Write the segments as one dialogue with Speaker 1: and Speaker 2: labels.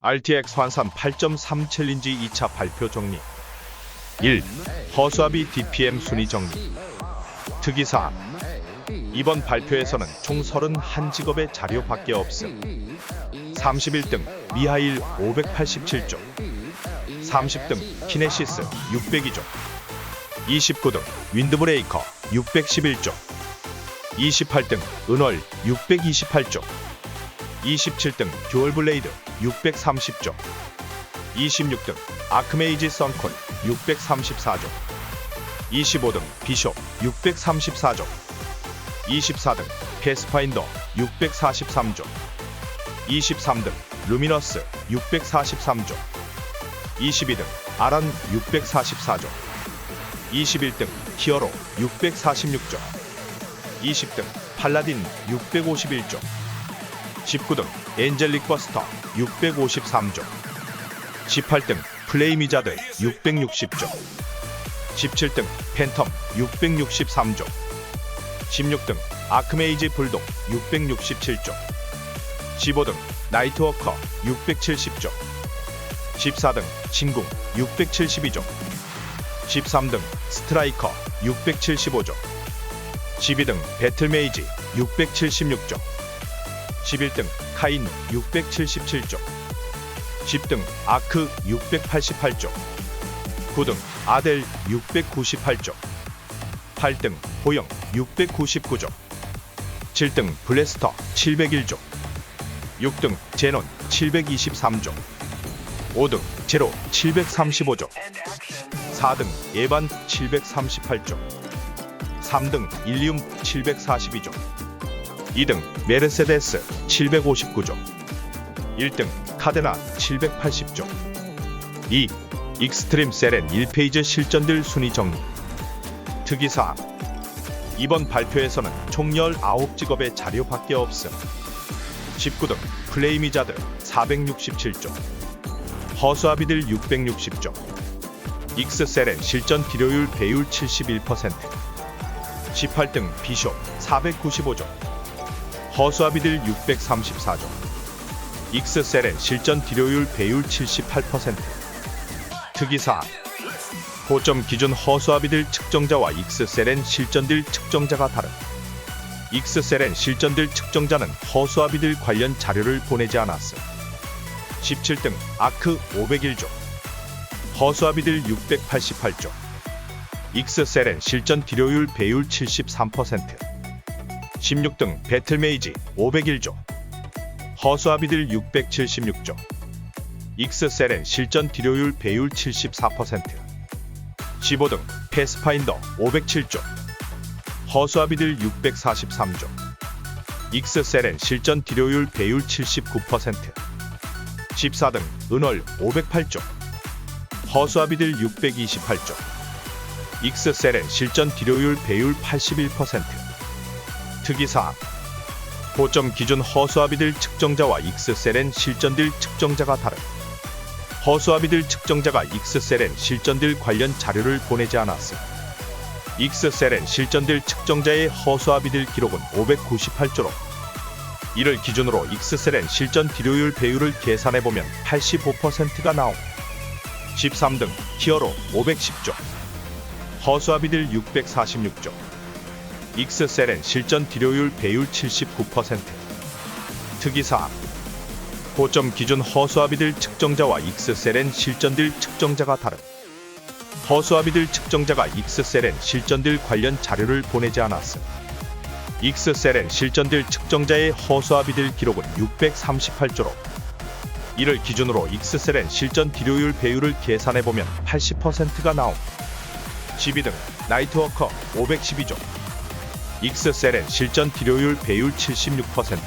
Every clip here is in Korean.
Speaker 1: RTX 환산 8.3 챌린지 2차 발표 정리. 1. 허수아비 DPM 순위 정리. 특이사항. 이번 발표에서는 총 31직업의 자료밖에 없음. 31등 미하일 587조 30등 키네시스 602조 29등 윈드브레이커 611조 28등 은월 628조 27등 듀얼블레이드 630조. 26등 아크메이지 선콘 634조. 25등 비숍 634조. 24등 패스파인더 643조. 23등 루미너스 643조. 22등 아란 644조. 21등 히어로 646조. 20등 팔라딘 651조 19등 엔젤릭 버스터 653조 18등 플레이미자드 660조 17등 팬텀 663조 16등 아크메이지 불독 667조 15등 나이트워커 670조 14등 진궁 672조 13등 스트라이커 675조 12등 배틀메이지 676조 11등 카인 677조 10등 아크 688조 9등 아델 698조 8등 보영 699조 7등 블래스터 701조 6등 제논 723조 5등 제로 735조 4등 예반 738조 3등 일리움 742조 2등 메르세데스 759조 1등 카데나 780조 2. 익스트림 세렌 1페이지 실전들 순위 정리 특이사항 이번 발표에서는 총 19직업의 자료밖에 없음 19등 플레이미자드 467조 허수아비들 660조 익스세렌 실전 비료율 배율 71% 18등 비숍 495조 허수아비들 634조 익스세렌 실전 비료율 배율 78% 특이사항 고점 기준 허수아비들 측정자와 익스세렌 실전들 측정자가 다른 익스세렌 실전들 측정자는 허수아비들 관련 자료를 보내지 않았음. 17등 아크 501조 허수아비들 688조 익스세렌 실전 비료율 배율 73% 16등 배틀메이지 501조 허수아비들 676조 익스세렌 실전 비료율 배율 74% 15등 패스파인더 507조 허수아비들 643조 익스세렌 실전 비료율 배율 79% 14등 은월 508조 허수아비들 628조 익스세렌 실전 비료율 배율 81% 특이사항 고점 기준 허수아비들 측정자와 익스세렌 실전들 측정자가 다른. 허수아비들 측정자가 익스세렌 실전들 관련 자료를 보내지 않았음. 익스세렌 실전들 측정자의 허수아비들 기록은 598조로. 이를 기준으로 익스세렌 실전 비료율 배율을 계산해보면 85%가 나옴. 13등 히어로 510조. 허수아비들 646조 익스세렌 실전 비료율 배율 79% 특이사항. 고점 기준 허수아비들 측정자와 익스세렌 실전들 측정자가 다른. 허수아비들 측정자가 익스세렌 실전들 관련 자료를 보내지 않았음. 익스세렌 실전들 측정자의 허수아비들 기록은 638조로. 이를 기준으로 익스세렌 실전 비료율 배율을 계산해보면 80%가 나옴. 12등 나이트워커 512조 익스세렌 실전 비료율 배율 76%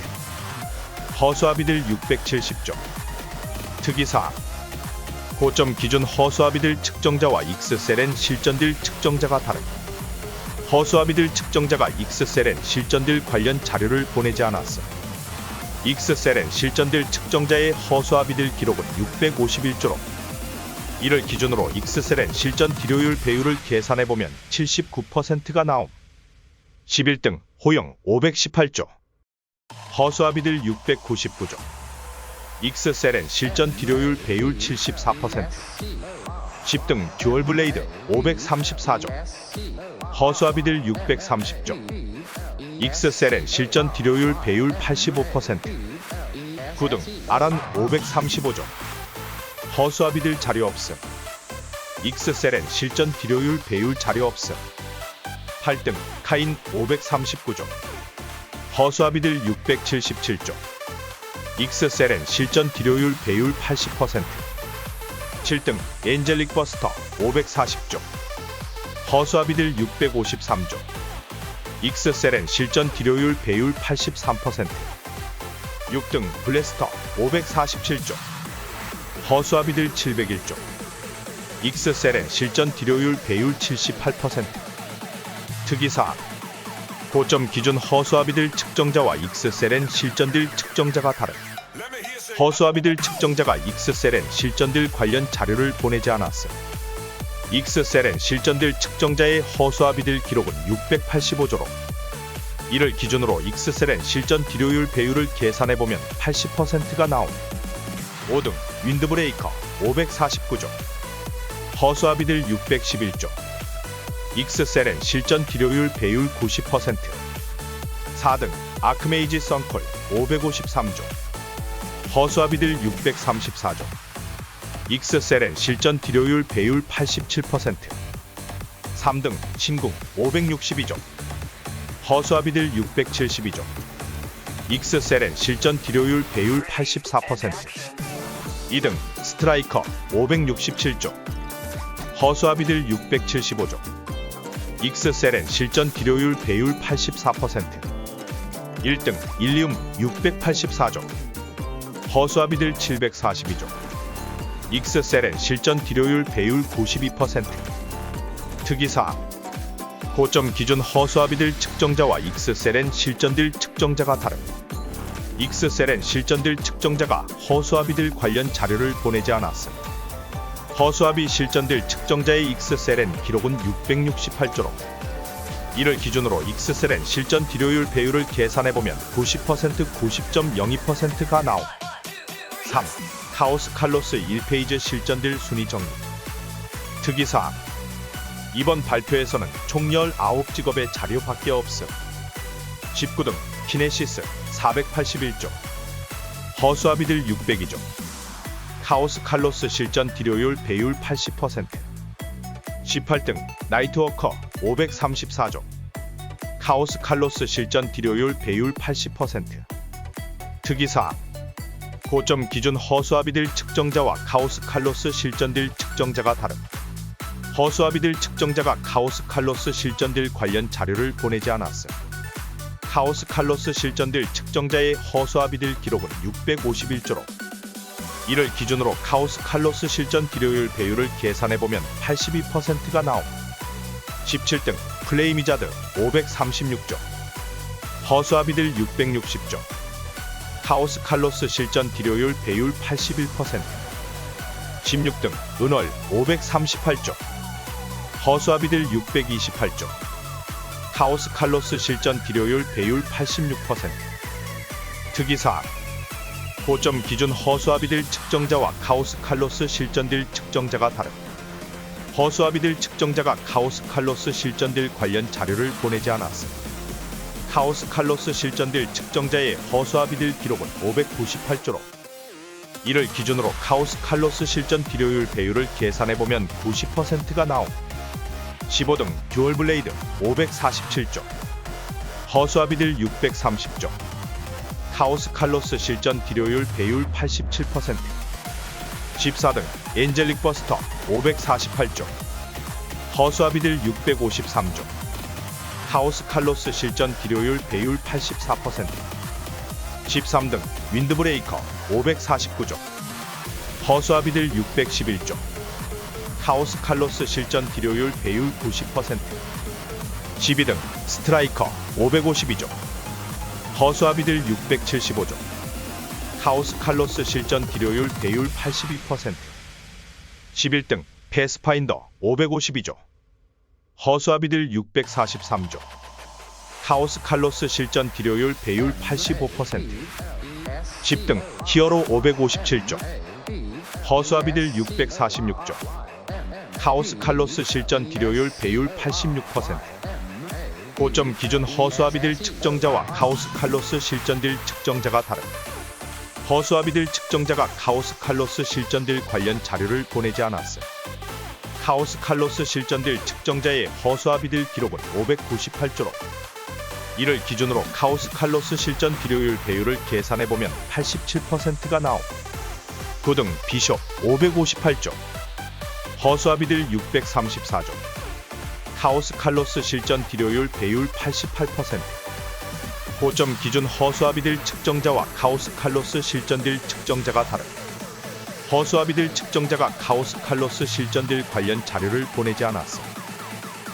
Speaker 1: 허수아비들 670조. 특이사항 고점 기준 허수아비들 측정자와 익스세렌 실전들 측정자가 다른. 허수아비들 측정자가 익스세렌 실전들 관련 자료를 보내지 않았음 익스세렌 실전들 측정자의 허수아비들 기록은 651조로. 이를 기준으로 익스세렌 실전 비료율 배율을 계산해보면 79%가 나옴 11등 호영 518조 허수아비들 699조 익스셀엔 실전 딜효율 배율 74% 10등 듀얼 블레이드 534조 허수아비들 630조 익스셀엔 실전 딜효율 배율 85% 9등 아란 535조 허수아비들 자료 없음 익스셀엔 실전 딜효율 배율 자료 없음 8등 카인 539조 허수아비들 677조 익스셀엔 실전 딜효율 배율 80% 7등 엔젤릭 버스터 540조 허수아비들 653조 익스셀엔 실전 딜효율 배율 83% 6등 블래스터 547조 허수아비들 701조 익스셀엔 실전 딜효율 배율 78% 특이사항 고점 기준 허수아비들 측정자와 익스셀엔 실전들 측정자가 다른. 허수아비들 측정자가 익스셀엔 실전들 관련 자료를 보내지 않았음. 익스셀엔 실전들 측정자의 허수아비들 기록은 685조로. 이를 기준으로 익스셀엔 실전 딜효율 배율을 계산해보면 80%가 나옴. 5등 윈드브레이커 549조. 허수아비들 611조 익스셀엔 실전 딜효율 배율 90% 4등 아크메이지 썬콜 553조. 허수아비들 634조. 익스셀엔 실전 딜효율 배율 87% 3등 신궁 562조. 허수아비들 672조. 익스셀엔 실전 딜효율 배율 84% 2등 스트라이커 567조. 허수아비들 675조 익스셀엔 실전 딜효율 배율 84% 1등 일리움 684조 허수아비들 742조 익스셀엔 실전 딜효율 배율 92% 특이사항 고점 기준 허수아비들 측정자와 익스셀엔 실전들 측정자가 다른. 익스셀엔 실전들 측정자가 허수아비들 관련 자료를 보내지 않았음 허수아비 실전들 측정자의 익스셀엔 기록은 668조로. 이를 기준으로 익스셀엔 실전 딜효율 배율을 계산해보면 90% 90.02%가 나옴. 3. 카오스 칼로스 1페이지 실전들 순위 정리. 특이사항. 이번 발표에서는 총 19직업의 자료밖에 없음. 19등 키네시스 481조. 허수아비들 602조 카오스 칼로스 실전 딜효율 배율 80% 18등 나이트워커 534조. 카오스 칼로스 실전 딜효율 배율 80% 특이사항. 고점 기준 허수아비들 측정자와 카오스 칼로스 실전들 측정자가 다른 허수아비들 측정자가 카오스 칼로스 실전들 관련 자료를 보내지 않았음. 카오스 칼로스 실전들 측정자의 허수아비들 기록은 651조로 이를 기준으로 카오스 칼로스 실전 딜효율 배율을 계산해보면 82%가 나옴. 17등 플레이미자드 536조 허수아비들 660조 카오스 칼로스 실전 딜효율 배율 81% 16등 은월 538조 허수아비들 628조 카오스 칼로스 실전 딜효율 배율 86% 특이사항 고점 기준 허수아비들 측정자와 카오스 칼로스 실전들 측정자가 다른 허수아비들 측정자가 카오스 칼로스 실전들 관련 자료를 보내지 않았음. 카오스 칼로스 실전들 측정자의 허수아비들 기록은 598조로 이를 기준으로 카오스 칼로스 실전 딜효율 배율을 계산해보면 90%가 나옴. 15등 듀얼 블레이드 547조 허수아비들 630조 카오스 칼로스 실전 딜효율 배율 87% 14등 엔젤릭 버스터 548조. 허수아비들 653조. 카오스 칼로스 실전 딜효율 배율 84% 13등 윈드브레이커 549조. 허수아비들 611조. 카오스 칼로스 실전 딜효율 배율 90% 12등 스트라이커 552조 허수아비들 675조 카오스 칼로스 실전 딜효율 배율 82% 11등 패스파인더 552조 허수아비들 643조 카오스 칼로스 실전 딜효율 배율 85% 10등 히어로 557조 허수아비들 646조 카오스 칼로스 실전 딜효율 배율 86% 고점 기준 허수아비들 측정자와 카오스 칼로스 실전딜 측정자가 다른 허수아비들 측정자가 카오스 칼로스 실전딜 관련 자료를 보내지 않았음. 카오스 칼로스 실전딜 측정자의 허수아비들 기록은 598조로 이를 기준으로 카오스 칼로스 실전 딜효율 배율을 계산해 보면 87%가 나옴. 9등 비숍 558조 허수아비들 634조 카오스 칼로스 실전 딜효율 배율 88% 고점 기준 허수아비들 측정자와 카오스 칼로스 실전딜 측정자가 다른 허수아비들 측정자가 카오스 칼로스 실전딜 관련 자료를 보내지 않았어.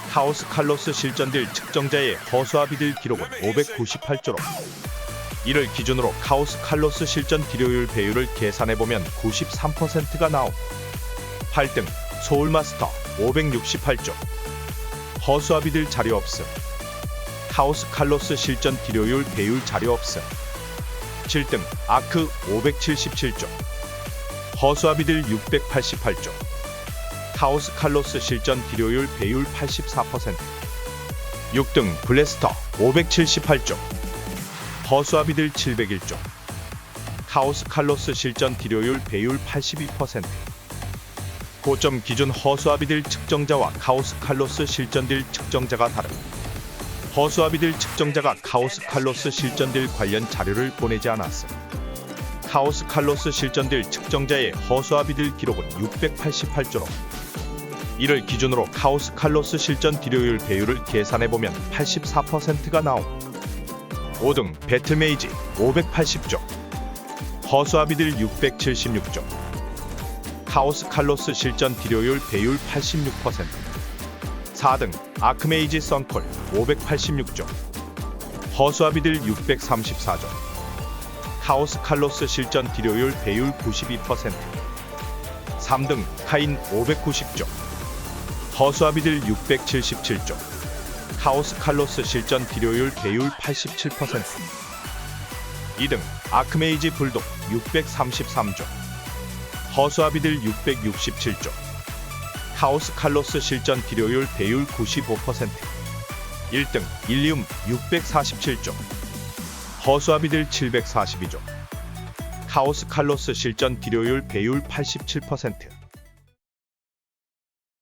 Speaker 1: 카오스 칼로스 실전딜 측정자의 허수아비들 기록은 598조로 이를 기준으로 카오스 칼로스 실전 딜효율 배율을 계산해보면 93%가 나옴. 8등 소울마스터 568조 허수아비들 자료 없음. 카오스 칼로스 실전 딜효율 배율 자료 없음. 7등 아크 577조. 허수아비들 688조. 카오스 칼로스 실전 딜효율 배율 84% 6등 블래스터 578조. 허수아비들 701조. 카오스 칼로스 실전 딜효율 배율 82% 고점 기준 허수아비들 측정자와 카오스 칼로스 실전딜 측정자가 다른 허수아비들 측정자가 카오스 칼로스 실전딜 관련 자료를 보내지 않았음. 카오스 칼로스 실전딜 측정자의 허수아비들 기록은 688조로 이를 기준으로 카오스 칼로스 실전 딜효율 배율을 계산해보면 84%가 나옴. 5등 배트메이지 580조 허수아비들 676조 카오스 칼로스 실전 딜효율 배율 86% 4등 아크메이지 선콜 586조 허수아비들 634조 카오스 칼로스 실전 딜효율 배율 92% 3등 카인 590조 허수아비들 677조 카오스 칼로스 실전 딜효율 배율 87% 2등 아크메이지 불독 633조 허수아비들 667조 카오스 칼로스 실전 딜효율 배율 95% 1등 일리움 647조 허수아비들 742조 카오스 칼로스 실전 딜효율 배율 87%